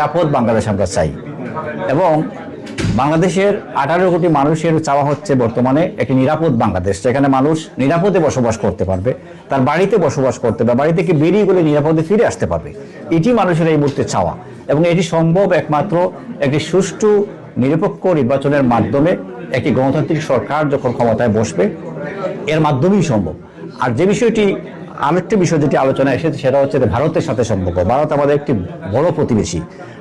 নিরাপদ বাংলাদেশ আমরা চাই। এবং বাংলাদেশের আঠারো কোটি মানুষের চাওয়া হচ্ছে বর্তমানে একটি নিরাপদ বাংলাদেশ, যেখানে মানুষ নিরাপদে বসবাস করতে পারবে, তার বাড়িতে বসবাস করতে পারবে বাড়ি থেকে বেরিয়ে গেলে নিরাপদে ফিরে আসতে পারবে। এটি মানুষের এই মুহূর্তে চাওয়া। এবং এটি সম্ভব একমাত্র একটি সুষ্ঠু, নিরপেক্ষ নির্বাচনের মাধ্যমে একটি গণতান্ত্রিক সরকার যখন ক্ষমতায় বসবে, এর মাধ্যমেই সম্ভব। আর যে বিষয়টি আরেকটি বিষয় যেটি আলোচনা এসেছে, সেটা হচ্ছে ভারতের সাথে সম্পর্ক। ভারত আমাদের একটি বড় প্রতিবেশী।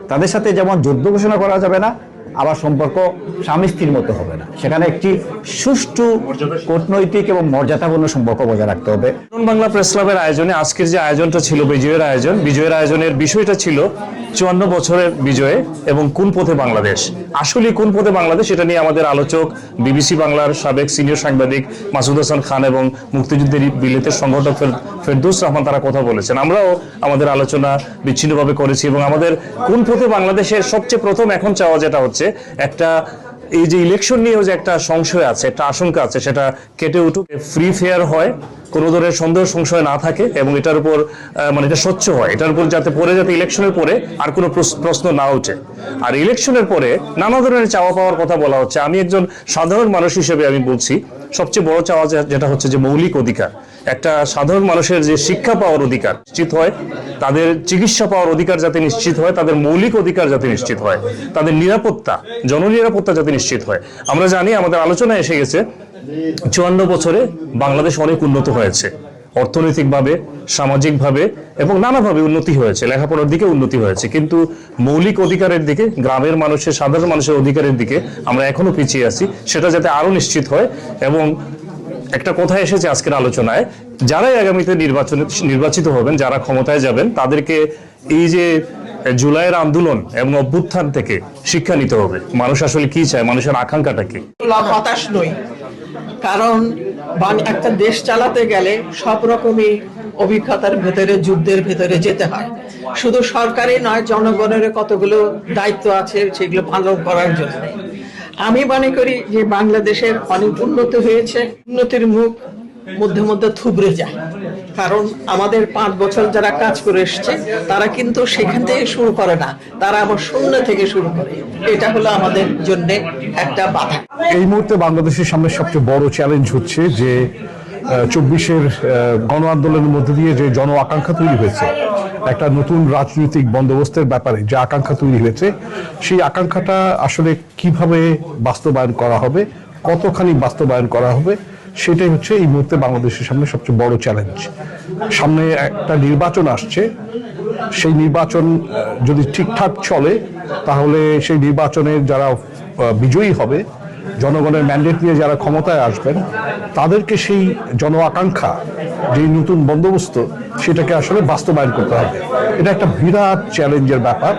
তাদের সাথে যেমন যুদ্ধ ঘোষণা করা যাবে না আবার সম্পর্ক স্বামী স্ত্রীর মতো হবে না। সেখানে একটি সুষ্ঠু কূটনৈতিক এবং মর্যাদাপূর্ণ সম্পর্ক বজায় রাখতে হবে। নতুন বাংলা প্রেস ক্লাবের আয়োজনে আজকের যে আয়োজনটা ছিল, বিজয়ের আয়োজন, বিজয়ের আয়োজনের বিষয়টা ছিল চুয়ান্ন বছরের বিজয়ে এবং কোন পথে বাংলাদেশ? আসলে কোন পথে বাংলাদেশ? এটা নিয়ে আমাদের আলোচক বিবিসি বাংলার সাবেক সিনিয়র সাংবাদিক মাসুদ হাসান খান এবং মুক্তিযুদ্ধের বিলেতের সংগঠক ফের- ফেরদৌস রহমান তারা কথা বলেছেন। আমরাও আমাদের আলোচনা বিচ্ছিন্নভাবে করেছি এবং আমাদের কোন পথে বাংলাদেশের সবচেয়ে প্রথম এখন চাওয়া যেটা হচ্ছে একটা, এই যে ইলেকশন নিয়েও যে একটা সংশয় আছে, একটা আশঙ্কা আছে, সেটা কেটে উঠুক ফ্রি ফেয়ার হয়, কোনো ধরনের সন্দেহ, সংশয় না থাকে এবং এটার উপর মানে এটা স্বচ্ছ হয়, এটার উপর যাতে পরে যাতে ইলেকশনের পরে আর কোনো প্রশ্ন না ওঠে। আর ইলেকশনের পরে নানা ধরনের চাওয়া পাওয়ার কথা বলা হচ্ছে। আমি একজন সাধারণ মানুষ হিসেবে আমি বলছি, সবচেয়ে বড় চাওয়া যেটা হচ্ছে যে মৌলিক অধিকার। একটা সাধারণ মানুষের যে শিক্ষা পাওয়ার অধিকার নিশ্চিত হয়, তাদের চিকিৎসা পাওয়ার অধিকার যাতে নিশ্চিত হয়, তাদের মৌলিক অধিকার যাতে নিশ্চিত হয়, তাদের নিরাপত্তা, জননিরাপত্তা যাতে নিশ্চিত হয়। আমরা জানি, আমাদের আলোচনায় এসে গেছে, চুয়ান্ন বছরে বাংলাদেশ অনেক উন্নত হয়েছে। অর্থনৈতিকভাবে, সামাজিকভাবে এবং নানাভাবে উন্নতি হয়েছে, লেখাপড়ার দিকে উন্নতি হয়েছে। কিন্তু মৌলিক অধিকারের দিকে, গ্রামের মানুষের, সাধারণ মানুষের অধিকারের দিকে আমরা এখনও পিছিয়ে আছি। সেটা যাতে আরও নিশ্চিত হয় এবং একটা কথা এসেছে আজকের আলোচনায়। যারাই আগামীতে নির্বাচনে নির্বাচিত হবেন, যারা ক্ষমতায় যাবেন, তাদেরকে এই যে জুলাইয়ের আন্দোলন এবং অভ্যুত্থান থেকে শিক্ষা নিতে হবে। মানুষ আসলে কি চায়? মানুষের আকাঙ্ক্ষাটা কি? হতাশ নই কারণ একটা দেশ চালাতে গেলে সব রকমই অভিজ্ঞতার ভেতরে, যুদ্ধের ভেতরে যেতে হয়। শুধু সরকারি নয় জনগণের কতগুলো দায়িত্ব আছে, সেগুলো পালন করার জন্য। আমি মনে করি যে বাংলাদেশের অনেক উন্নত হয়েছে, উন্নতির মুখ মধ্যে মধ্যে থুবড়ে যায়। কারণ আমাদের পাঁচ বছর যারা কাজ করে এসছে, তারা কিন্তু সেখান থেকে শুরু করে না, তারা আবার শূন্য থেকে শুরু করে। এটা হলো আমাদের জন্য একটা বাধা। এই মুহূর্তে বাংলাদেশের সামনে সবচেয়ে বড় চ্যালেঞ্জ হচ্ছে যে চব্বিশের গণ আন্দোলনের মধ্যে দিয়ে যে জন আকাঙ্ক্ষা তৈরি হয়েছে, একটা নতুন রাজনৈতিক বন্দোবস্তের ব্যাপারে যে আকাঙ্ক্ষা তৈরি হয়েছে, সেই আকাঙ্ক্ষাটা আসলে কীভাবে বাস্তবায়ন করা হবে, কতখানি বাস্তবায়ন করা হবে, সেটাই হচ্ছে এই মুহূর্তে বাংলাদেশের সামনে সবচেয়ে বড় চ্যালেঞ্জ। সামনে একটা নির্বাচন আসছে, সেই নির্বাচন যদি ঠিকঠাক চলে, তাহলে সেই নির্বাচনের যারা বিজয়ী হবে জনগণের ম্যান্ডেট নিয়ে যারা ক্ষমতায় আসবেন, তাদেরকে সেই জন আকাঙ্ক্ষা যে নতুন বন্দোবস্ত, সেটাকে আসলে বাস্তবায়ন করতে হবে। এটা একটা বিরাট চ্যালেঞ্জের ব্যাপার।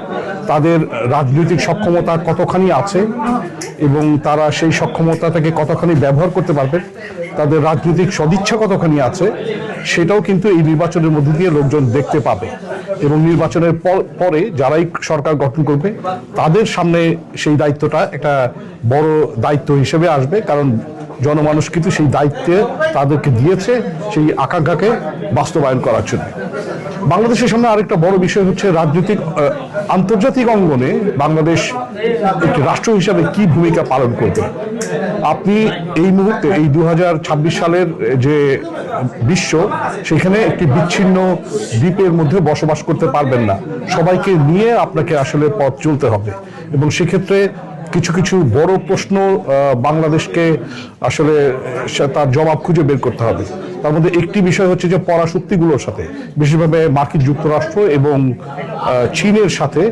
তাদের রাজনৈতিক সক্ষমতা কতখানি আছে এবং তারা সেই সক্ষমতাটাকে কতখানি ব্যবহার করতে পারবে, তাদের রাজনৈতিক সদিচ্ছা কতখানি আছে, সেটাও কিন্তু এই নির্বাচনের মধ্যে দিয়ে লোকজন দেখতে পাবে। এবং নির্বাচনের পর- যারাই সরকার গঠন করবে, তাদের সামনে সেই দায়িত্বটা একটা বড় দায়িত্ব হিসেবে আসবে। কারণ জনমানুষ কিন্তু সেই দায়িত্বে তাদেরকে দিয়েছে সেই আকাঙ্ক্ষাকে বাস্তবায়ন করার জন্য। বাংলাদেশের সামনে আরেকটা বড় বিষয় হচ্ছে রাজনৈতিক আন্তর্জাতিক অঙ্গনে বাংলাদেশ একটি রাষ্ট্র হিসাবে কি ভূমিকা পালন করবে। আপনি এই মুহূর্তে, এই দু হাজার ছাব্বিশ সালের যে বিশ্ব সেখানে একটি বিচ্ছিন্ন দ্বীপের মধ্যে বসবাস করতে পারবেন না। সবাইকে নিয়ে আপনাকে আসলে পথ চলতে হবে। এবং সেক্ষেত্রে কিছু কিছু বড় প্রশ্ন বাংলাদেশকে আসলে তার জবাব খুঁজে বের করতে হবে। তার মধ্যে একটি বিষয় হচ্ছে যে পরাশক্তিগুলোর সাথে, বিশেষভাবে মার্কিন যুক্তরাষ্ট্র এবং চীনের সাথে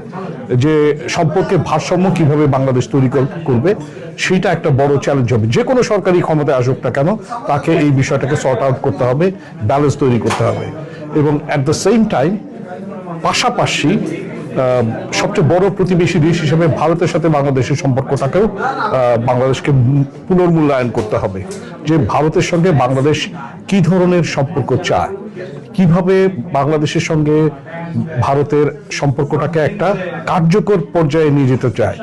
যে সম্পর্কে ভারসাম্য কীভাবে বাংলাদেশ তৈরি কর- করবে, সেটা একটা বড় চ্যালেঞ্জ হবে। যে কোনো সরকারি ক্ষমতায় আসুক না কেন, তাকে এই বিষয়টাকে সর্ট আউট করতে হবে ব্যালেন্স তৈরি করতে হবে। এবং অ্যাট দ্য সেম টাইম পাশাপাশি সবচেয়ে বড় প্রতিবেশী দেশ হিসেবে ভারতের সাথে বাংলাদেশের সম্পর্কটাকেও বাংলাদেশকে পুনর্মূল্যায়ন করতে হবে। যে ভারতের সঙ্গে বাংলাদেশ কি ধরনের সম্পর্ক চায়, কীভাবে বাংলাদেশের সঙ্গে ভারতের সম্পর্কটাকে একটা কার্যকর পর্যায়ে নিয়ে যেতে চায়।